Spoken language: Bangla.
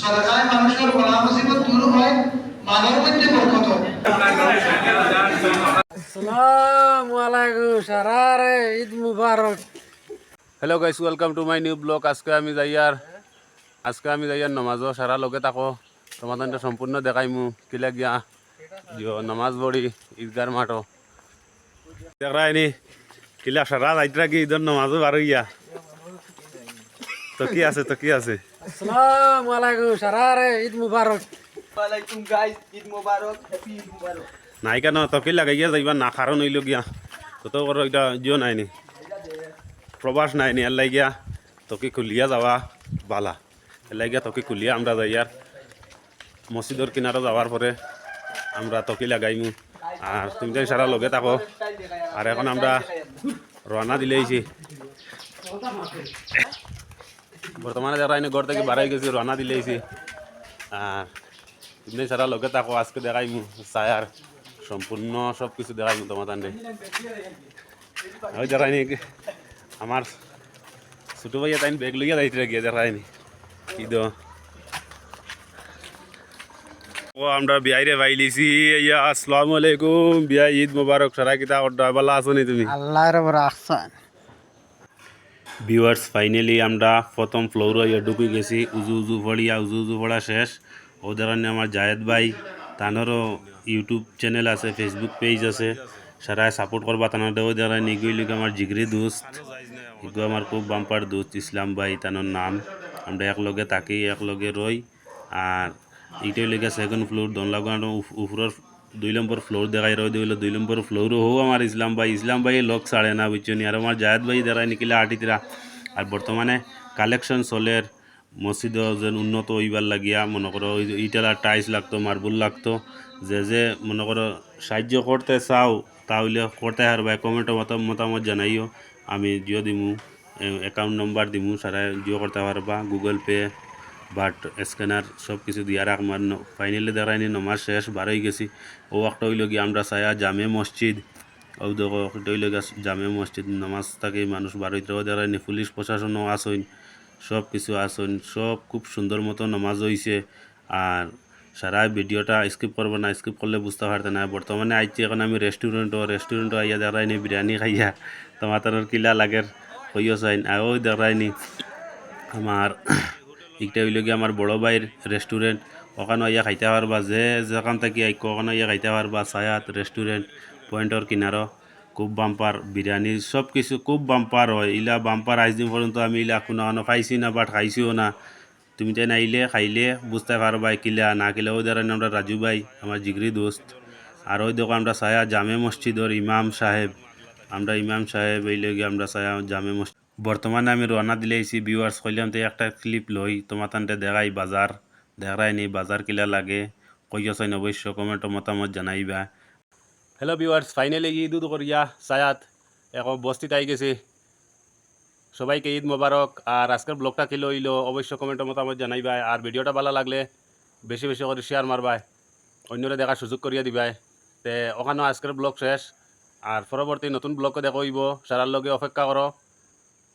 সরকারি মানুষের বলা মুসিবত দূর হয় মানব মধ্যে বরকত। আসসালামু আলাইকুম সারারে ঈদ মুবারক। Hello guys welcome to my new blog আজকে আমি যাইয়ার আজকে আমি যাইয়ার নমাজও সারা লগে থাকো। তোমাদের সম্পূর্ণ দেখাইমু কিলা গিয়া জিও নমাজ পড়ি ঈদগার মাঠো। দেখাইনি কিলা সারা যাইতরা কি ঈদের নমাজও বার গিয়া তো কি আছে তো কি আছে? আসসালামু আলাইকুম সারারে ঈদ মুবারক। ওয়ালাইকুম গাইস ঈদ মোবারক হ্যাপি ঈদ মোবারক। নাই কেন তো কি লাগাইয়া যাইবা না কারণ হইল গিয়া। তো তো করো এটা জিও নাইনি প্রবাস নাইনি এর লাগিয়া তোকে খুলিয়া যাওয়া বালা। এর লাগিয়া তোকে খুলিয়া আমরা যাইয়ার মসজিদর কিনারে যাওয়ার পরে আমরা তকি লাগাইমু। আর তুমি তো সারা লগে থাকো আর এখন আমরা রওনা দিলেইছি বর্তমানে যারা এনে ঘর থেকে বাড়াই গেছি রওনা দিলেইছি আর তুমি সারা লগে থাকো আজকে দেখাইমু সায়ার সম্পূর্ণ সব কিছু দেখাই তোমার তান্ডে ওই দেখাইনি আমার ছোট ভাইয়া তাই ব্যাগ লইয়া যাইতে গিয়ে দেখাইনি ঈদ ও, আমরা বিয়াইরে ভাইলিছি ইয়া আসসালামু আলাইকুম। বিয়া ঈদ মোবারক সারা কিতা অর্ডার আসনি তুমি? আল্লাহর আহসান। ভিউয়ার্স ফাইনালি আমরা প্রথম ফ্লোর ইয়ে ঢুকে গেছি। উজু উজু ফড়িয়া উজু উজু ফড়া শেষ। ওদের আমার জায়েদ ভাই, তানেরও ইউটিউব চ্যানেল আছে ফেসবুক পেজ আছে। সারাই সাপোর্ট করবা তানাদের ওই দ্বারা নিগুই আমার জিগরি দোস্ত। এগু আমার খুব বাম্পার দোস্ত, ইসলাম ভাই, তানোর নাম। আমরা একলগে থাকি, একলগে রই। আর এইটাই লেগে সেকেন্ড ফ্লোর দনলাগান উপরের দুই নম্বর ফ্লোর দেখাই রই দিল দুই নম্বর ফ্লোরও হো আমার ইসলাম ভাই। ইসলাম ভাই লোক ছাড়ে না, বুঝছ নি? আর আমার জায়দ ভাই দ্বারা নিকিলে আটিতরা আর বর্তমানে কালেকশন চলের মসজিদ যেন উন্নত হইবার লাগিয়া, মনে করো ইটালা টাইলস লাগতো মার্বল লাগতো, যে যে মনে করো সাহায্য করতে চাও, তাহলে করতে পারবা কমেন্ট মতামত জানাইও। আমি জিও দিমু অ্যাকাউন্ট নম্বর দিমু সারা জিও করতে পারবা গুগল পে বাট স্ক্যানার সব কিছু দিয়া রাখ আমার ফাইনালি দেখায়নি নমাজ শেষ বারোই গেছি। ও একটা হইল গিয়ে আমরা সায়া জামে মসজিদ ও দেখো একটা হইল জামে মসজিদ নমাজ থাকে মানুষ বারোইতে দেখায়নি পুলিশ প্রশাসনও আসইন, সব কিছু আসইন, সব খুব সুন্দর মতো নমাজ হইছে আর সারা ভিডিওটা স্কিপ করব না স্কিপ করলে বুঝতে পারতে না। বর্তমানে আইছি এখন আমি রেস্টুরেন্টও রেস্টুরেন্টও আইয়া দেখায়নি বিরিয়ানি খাইয়া তোমার কিলা লাগের হইও চাইন ওই দেখায়নি আমার এইটা হইল গিয়ে আমার বড় ভাইয়ের রেস্টুরেন্ট ওখানে ইয়া খাইতে পারবা, যে যেখান থেকে আইক, ওখানে ইয়া খাইতে পারবা। সায়াত রেস্টুরেন্ট পয়েন্টর কিনারো, খুব বাম্পার বিরিয়ানি সব কিছু খুব বাম্পার হয়। ইলা বাম্পার আইজ দিন পর্যন্ত আমি ইলা কোনো কোনো খাইছি না বাট খাইছিও না। তুমি তাই নাইলে খাইলে, বুঝতে পারবা কিলা না কিলা ওই দ্বারা আমরা রাজু ভাই, আমার জিগরি দোস্ত। আর ওই দেখো আমরা সায়া জামে মসজিদর ইমাম সাহেব। আমরা ইমাম সাহেব, এই লগে আমরা সায়া জামে মসজিদ বর্তমানে আমি রওনা দিলেইছি ভিউয়ার্স কইলাম তো একটা ক্লিপ লই তোমার তান্তে দেখাই বাজার দেখাই নি বাজার কিলা লাগে কইয়াছেন অবশ্য কমেন্ট মতামত জানাইবা। হ্যালো ভিউয়ার্স ফাইনালি ঈদ উদ করিয়া সায়াত এখন বস্তিত আই গেছি। সবাইকে ঈদ মোবারক আর আজকের ব্লগটা কি লইলো অবশ্য কমেন্ট মতামত জানাইবা, আর ভিডিওটা ভালো লাগলে বেশি বেশি করে শেয়ার মারবাই অন্যরা দেখার সুযোগ করিয়া দিবাই। তে ওখানেও আজকের ব্লগ শেষ, আর পরবর্তী নতুন ব্লগকে দেখো সারার লগে অপেক্ষা করো